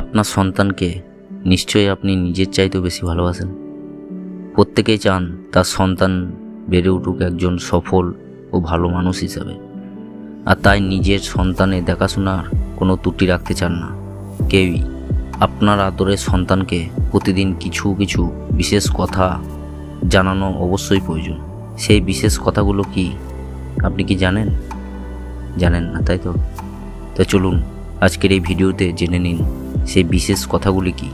আপনার সন্তানকে নিশ্চয়ই আপনি নিজের চাইতেও বেশি ভালোবাসেন। প্রত্যেকেই চান তার সন্তান বেড়ে উঠুক একজন সফল ও ভালো মানুষ হিসাবে। আর তাই নিজের সন্তানের দেখাশোনার কোনো ত্রুটি রাখতে চান না। কেউই আপনার আদরের সন্তানকে প্রতিদিন কিছু কিছু বিশেষ কথা জানানো অবশ্যই প্রয়োজন। সেই বিশেষ কথাগুলো কি আপনি কি জানেন? জানেন না, তাই তো? তো চলুন আজকের এই ভিডিওতে জেনে নিন সেই বিশেষ কথাগুলি কি?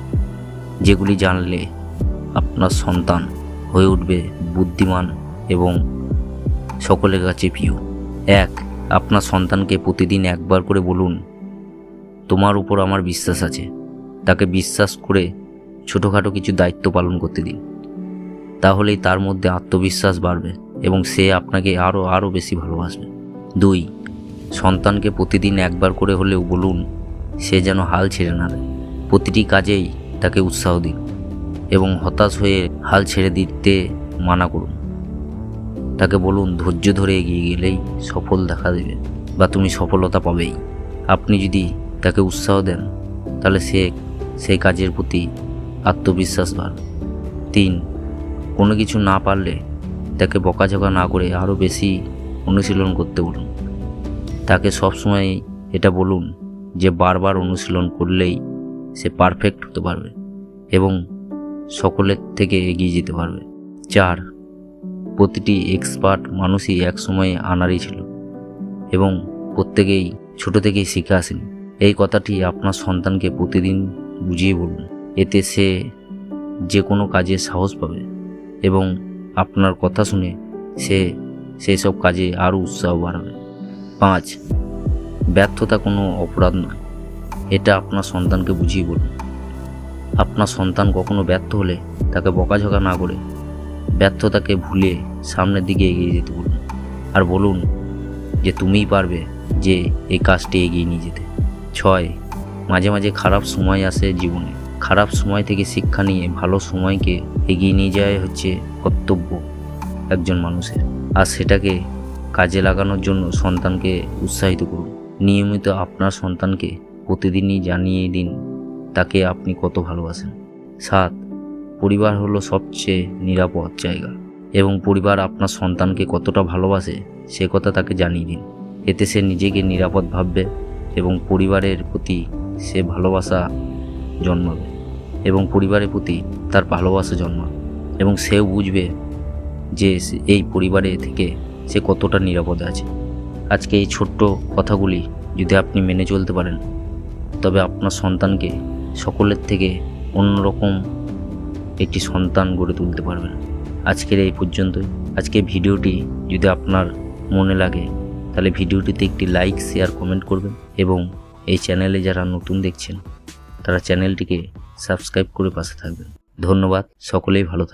যেগুলি জানলে আপনার সন্তান হয়ে উঠবে বুদ্ধিমান এবং সকলের কাছে প্রিয়। এক, আপনার সন্তানকে প্রতিদিন একবার করে বলুন, তোমার উপর আমার বিশ্বাস আছে। তাকে বিশ্বাস করে ছোটোখাটো কিছু দায়িত্ব পালন করতে দিন। তাহলেই তার মধ্যে আত্মবিশ্বাস বাড়বে এবং সে আপনাকে আরও আরও বেশি ভালোবাসবে। দুই, সন্তানকে প্রতিদিন একবার করে হলেও বলুন সে যেন হাল ছেড়ে না দেয়। প্রতিটি কাজেই তাকে উৎসাহ দিন এবং হতাশ হয়ে হাল ছেড়ে দিতে মানা করুন। তাকে বলুন, ধৈর্য ধরে এগিয়ে গেলেই সফল দেখা দেবে বা তুমি সফলতা পাবেই। আপনি যদি তাকে উৎসাহ দেন, তাহলে সে সেই কাজের প্রতি আত্মবিশ্বাস বাড়বে। তিন, কোনো কিছু না পারলে তাকে বকাঝকা না করে আরও বেশি অনুশীলন করতে বলুন। তাকে সবসময় এটা বলুন যে বারবার অনুশীলন করলেই সে পারফেক্ট হতে পারবে এবং সকলের থেকে এগিয়ে যেতে পারবে। চার, প্রতিটি এক্সপার্ট মানুষই একসময় আনারই ছিল এবং প্রত্যেকেই ছোট থেকেই শিখে আসেনি। এই কথাটি আপনার সন্তানকে প্রতিদিন বুঝিয়ে বলুন। এতে সে যে কোনো কাজে সাহস পাবে এবং আপনার কথা শুনে সে সেই সব কাজে আরও উৎসাহ বাড়াবে। পাঁচ ব্যর্থতা কোনো অপরাধ নয়। এটা আপনার সন্তানকে বুঝিয়ে বলুন। আপনার সন্তান কখনো ব্যর্থ হলে তাকে বকাঝকা না করে ব্যর্থতাকে ভুলে সামনের দিকে এগিয়ে যেতে বলুন। আর বলুন যে তুমিই পারবে যে এই কাজটি এগিয়ে নিয়ে যেতে। ছয়, মাঝে মাঝে খারাপ সময় আসে জীবনে। খারাপ সময় থেকে শিক্ষা নিয়ে ভালো সময়কে এগিয়ে নিয়ে যাওয়াই হচ্ছে কর্তব্য একজন মানুষের। আর সেটাকে কাজে লাগানোর জন্য সন্তানকে উৎসাহিত করুন। নিয়মিত আপনার সন্তানকে প্রতিদিনই জানিয়ে দিন তাকে আপনি কত ভালোবাসেন। সাত, পরিবার হলো সবচেয়ে নিরাপদ জায়গা এবং পরিবার আপনার সন্তানকে কতটা ভালোবাসে সে কথা তাকে জানিয়ে দিন। এতে সে নিজেকে নিরাপদ ভাববে এবং পরিবারের প্রতি সে ভালোবাসা জন্মাবে এবং পরিবারের প্রতি তার ভালোবাসা জন্মাবে এবং সেও বুঝবে যে এই পরিবারে থেকে সে কতটা নিরাপদে আছে। আজকে এই ছোট্ট কথাগুলি যদি আপনি মেনে চলতে পারেন, তবে আপনার সন্তানকে সকলের থেকে অন্যরকম একটি সন্তান গড়ে তুলতে পারবেন। আজকের এই পর্যন্তই। আজকে ভিডিওটি যদি আপনার মনে লাগে, তাহলে ভিডিওটিতে একটি লাইক, শেয়ার, কমেন্ট করবেন এবং এই চ্যানেলে যারা নতুন দেখছেন, তারা চ্যানেলটিকে সাবস্ক্রাইব করে পাশে থাকবেন। ধন্যবাদ। সকলেই ভালো থাকবেন।